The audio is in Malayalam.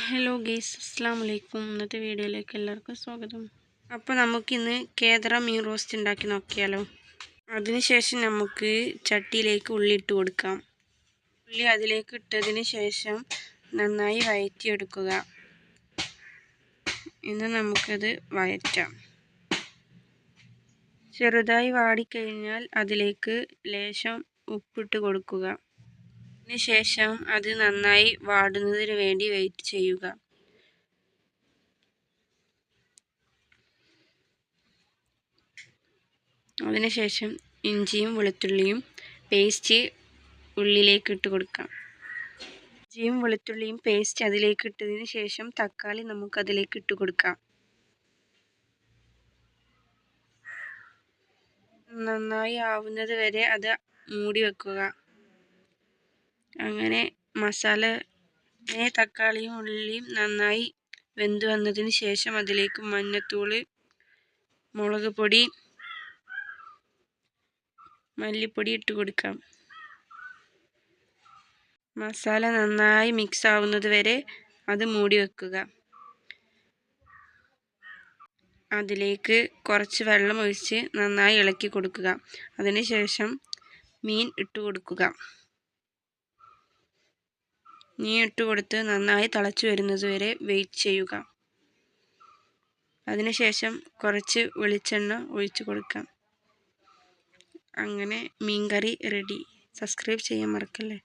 ഹലോ ഗേസ് അസ്സാം വലൈക്കും ഇന്നത്തെ വീഡിയോയിലേക്ക് എല്ലാവർക്കും സ്വാഗതം. അപ്പോൾ നമുക്കിന്ന് കേദറ മീൻ റോസ്റ്റ് ഉണ്ടാക്കി നോക്കിയാലോ. അതിനുശേഷം നമുക്ക് ചട്ടിയിലേക്ക് ഉള്ളി ഇട്ട് കൊടുക്കാം. ഉള്ളി അതിലേക്ക് ഇട്ടതിന് ശേഷം നന്നായി വയറ്റിയെടുക്കുക. ഇന്ന് നമുക്കത് വയറ്റാം. ചെറുതായി വാടിക്കഴിഞ്ഞാൽ അതിലേക്ക് ലേശം ഉപ്പിട്ട് കൊടുക്കുക. ശേഷം അത് നന്നായി വാടുന്നതിന് വേണ്ടി വെയിറ്റ് ചെയ്യുക. അതിനുശേഷം ഇഞ്ചിയും വെളുത്തുള്ളിയും പേസ്റ്റ് ഉള്ളിലേക്ക് ഇട്ട് കൊടുക്കാം. ഇഞ്ചിയും വെളുത്തുള്ളിയും പേസ്റ്റ് അതിലേക്ക് ഇട്ടതിന് ശേഷം തക്കാളി നമുക്ക് അതിലേക്ക് ഇട്ട് കൊടുക്കാം. നന്നായി ആവുന്നത് വരെ അത് മൂടി വെക്കുക. അങ്ങനെ മസാല തക്കാളിയും ഉള്ളിയും നന്നായി വെന്ത് വന്നതിന് ശേഷം അതിലേക്ക് മഞ്ഞത്തൂൾ മുളക് പൊടി മല്ലിപ്പൊടി ഇട്ട് കൊടുക്കാം. മസാല നന്നായി മിക്സ് ആവുന്നത് വരെ അത് മൂടി വെക്കുക. അതിലേക്ക് കുറച്ച് വെള്ളം ഒഴിച്ച് നന്നായി ഇളക്കി കൊടുക്കുക. അതിനുശേഷം മീൻ ഇട്ട് കൊടുക്കുക. നീ ഇട്ട് കൊടുത്ത് നന്നായി തിളച്ച് വരുന്നത് വരെ വെയിറ്റ് ചെയ്യുക. അതിനുശേഷം കുറച്ച് വെളിച്ചെണ്ണ ഒഴിച്ചു കൊടുക്കാം. അങ്ങനെ മീൻ കറി റെഡി സബ്സ്ക്രൈബ് ചെയ്യാൻ മറക്കല്ലേ?